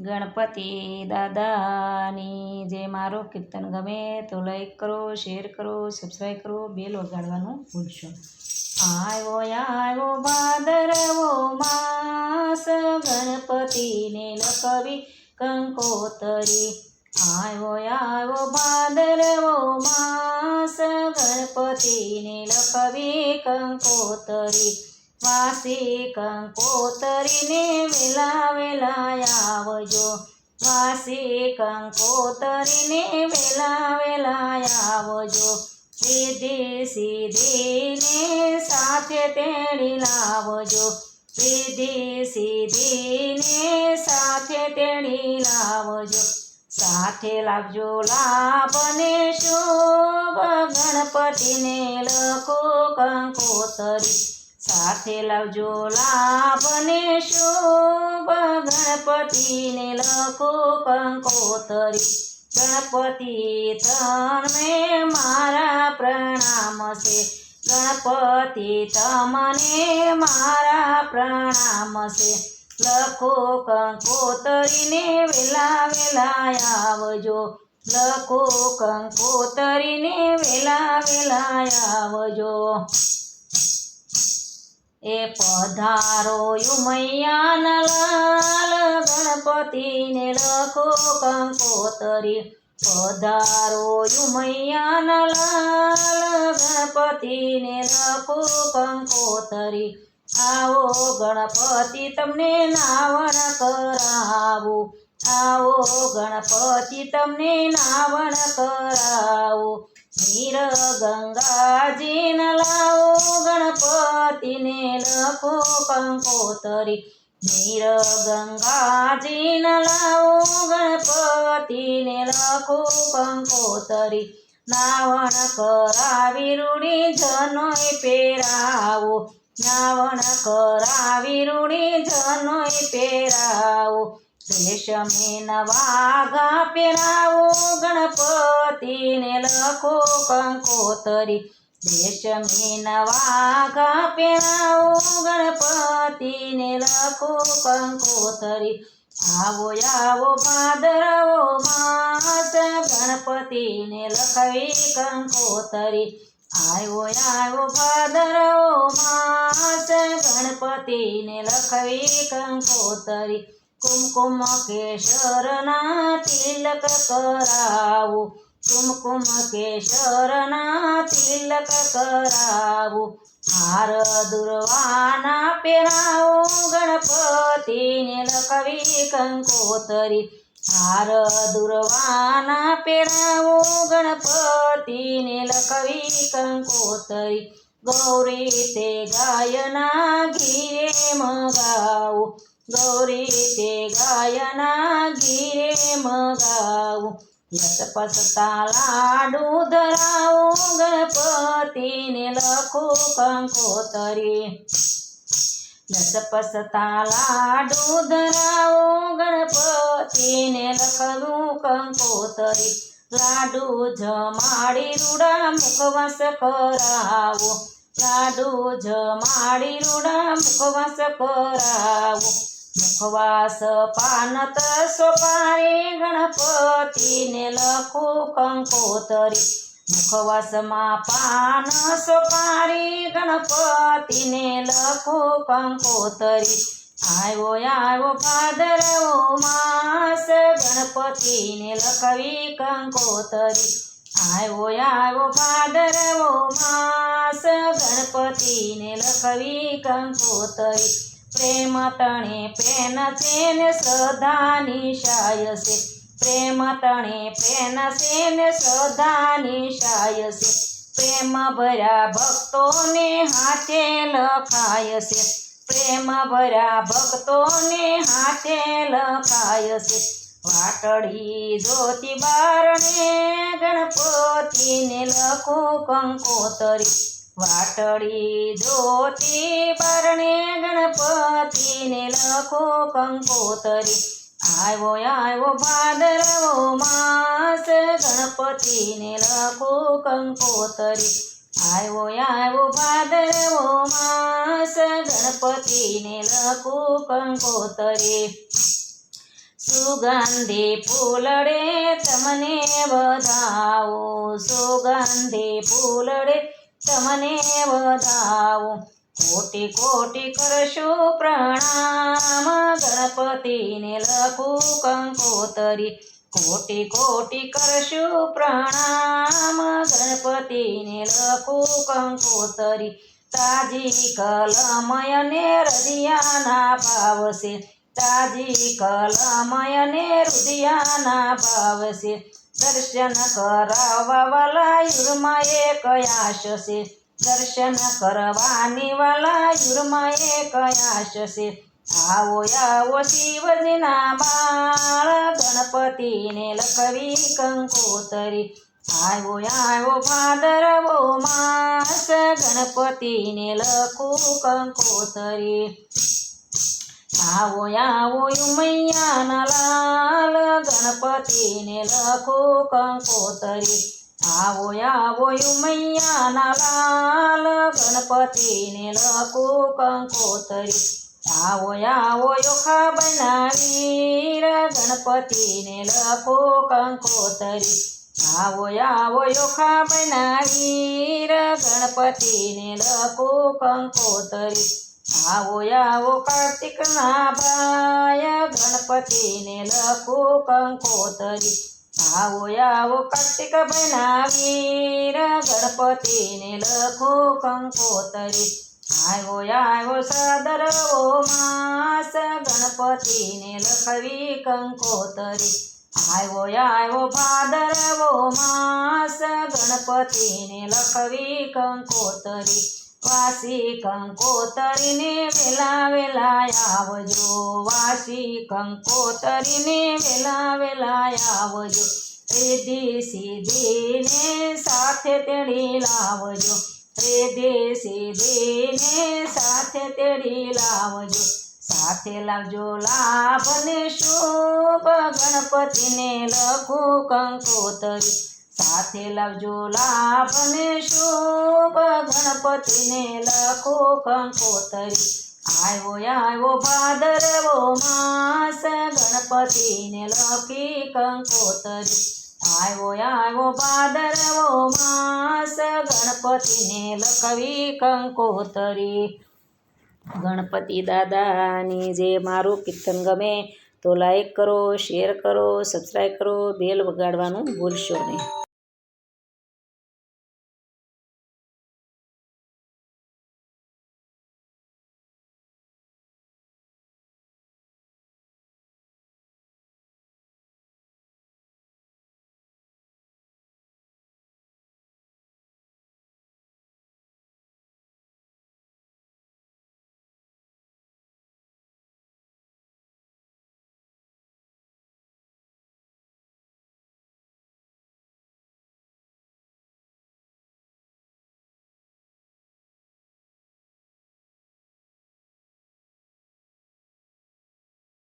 ગણપતિ દાદાની. જે મારો કીર્તન ગમે તો લાઈક કરો શેર કરો સબસ્ક્રાઈબ કરો બેલ વગાડવાનું ભૂલશો. આવ્યો આવ્યો ભાદરવો માસ ગણપતિને લખવી કંકોતરી. આવ્યો આવ્યો ભાદરવો માસ ગણપતિને લખવી કંકોતરી. વાસી કંકોતરીને વેલા આવજો. વાસી કંકોતરીને વેલા આવજો. સીધી સીધીને સાથે તેડી લાવજો. સીધી સીધીને સાથે તેડી લાવજો. સાથે લાવજો લાભને શોભ. ગણપતિને લખો કંકોતરી. સાથે લાવજો લાભને શુભ ગણપતિને લખો કંકોતરી ગણપતિ તમે મારા પ્રણામ છે. ગણપતિ તમને મારા પ્રણામ છે. લખો કંકોતરીને વેલા વેલા આવજો. લખો કંકોતરીને વેલા વેલા આવજો. એ પધારો યુમૈયાના લાલ ગણપતિને લખો કંકોતરી. પધારો યુમૈયાના લાલ ગણપતિને લખો કંકોતરી. આવો ગણપતિ તમને નાવણ કરાવો. આવો ગણપતિ તમને નાવણ કરાવું. નીર ગંગાજીને લાવો ગણપતિને લખો કંકોતરી. નીર ગંગાજીને લાવો ગણપતિને લખો કંકોતરી. નાવણ કરાવી રૂડી જનોય પેરાવો નાવણ કરાવી રૂડી જનોય પેરાવો રેશમે વાઘા પેરાવો ગણપતિને લખો કંકોતરી. રેશમે વાઘા પેરાવો ગણપતિને લખો કંકોતરી. આવો આવો ભાદરવો માસ ગણપતિને લખવી કંકોતરી. આવ્યો આવ્યો ભાદરવો માસ ગણપતિને લખવી કંકોતરી. કુમકુમ કેશરના તિલક કરાવું. કુમકુમ કેશરના તિલક કરાવું. હાર દુર્વાના પેરાવો ગણપતિને લખવી કંકોતરી. હાર દુર્વાના પેરાવો ગણપતિને લખવી કંકોતરી. ગૌરી તે ગાયના ઘીરે મગાવું. ગૌરી તે ગાયના ઘીરે મગાવું. લસપસતા લાડુ ધરાવો, ગણપતિને લખો કંકોતરી. લસપસતા લાડુ ધરાવો, ગણપતિને લખવું કંકોતરી. લાડુ જમાડી રૂડા મુખવાસ કરાવો. લાડુ જમાડી રૂડા મુખવાસ કરાવો. મુખવાસ પાનત સોપારી ગણપતિને લખો કંકોતરી. મુખવાસમાં પાન સ્વપારી ગણપતિને લખો કંકોતરી. આવ્યો આવ્યો ભાદરવો માસ ગણપતિને લખવી કંકોતરી. આવ્યો આવ્યો ભાદરવો માસ ગણપતિને લખવી કંકોતરી. પ્રેમ તણે પેન છે ને છે. પ્રેમ તણે પેન છે ને છે. પ્રેમ ભર્યા ભક્તોને હાથે લખાય છે. પ્રેમ ભર્યા ભક્તોને હાથે લખાય છે. વાટડી જોતી બારણે ગણપતિને લખો કંકોતરી. વાટડી ધોતી, પરણે ગણપતિને લખો કંકોતરી. આવ્યો આવ્યો ભાદરવો માસ, ગણપતિને લખો કંકોતરી. આવ્યો આવ્યો ભાદરવો માસ, ગણપતિને લખો કંકોતરી. સુગંધી ફૂલડે, તમને વધાવો. સુગંધી ફૂલડે તમને વધાવો. કોટી કોટી કરશો પ્રણામ. ગણપતિને લખું કંકોતરી. કોટી કોટી કરશો પ્રણામ. ગણપતિને લખું કંકોતરી. તાજી કલમય ને હૃદયાના ભાવશે તાજી કલમય ને હૃદયાના ભાવશે દર્શન કરાવવા વાલા યુરમાં એક આશ છે દર્શન કરવાની વાલા યુરમાં એક આશ છે આવો આવો શિવજીના બાળ ગણપતિને લખવી કંકોતરી આવો આવો ભાદરવો માસ ગણપતિને લખું કંકોતરી આવો આવો, ઉમૈયાના લાલ ગણપતિને લખો કંકોતરી. આવો આવો, ઉમૈયાના લાલ ગણપતિને લખો કંકોતરી. આવો આવો, યોખા બનાવીર ગણપતિને લખો કંકોતરી. આવો આવો, યોખા બનાવીર ગણપતિને લખો કંકોતરી. આવો આવો કાર્તિકના ભાય ગણપતિને લખો કંકોતરી. આવો આવો કાર્તિક બનાવીર વીર, ગણપતિને લખો કંકોતરી. આવો આવો ઓ માસ, ગણપતિને લખવી કંકોતરી. આવો આવો ઓ માસ, ગણપતિને લખવી કંકોતરી. વાસી કંકોતરીને વેલા વેલા આવજો. વાસી કંકોતરીને વેલા વેલા આવજો. રેધી સીધીને સાથે તેડી લાવજો. રેધી સીધીને સાથે તેડી લાવજો. સાથે લાવજો લાભ ને શુભ ગણપતિને લખો કંકોતરી. સાથે લાવજો લાભ ને શુભ. ગણપતિને લખો કંકોતરી. આવ્યો આવ્યો ભાદરવો માસ. ગણપતિને લખી કંકોતરી. આવ્યો આવ્યો ભાદરવો માસ. ગણપતિને લખવી કંકોતરી. ગણપતિ દાદાની જે મારું કીર્તન ગમે તો લાઈક કરો શેર કરો સબસ્ક્રાઈબ કરો બેલ વગાડવાનું ભૂલશો નહીં.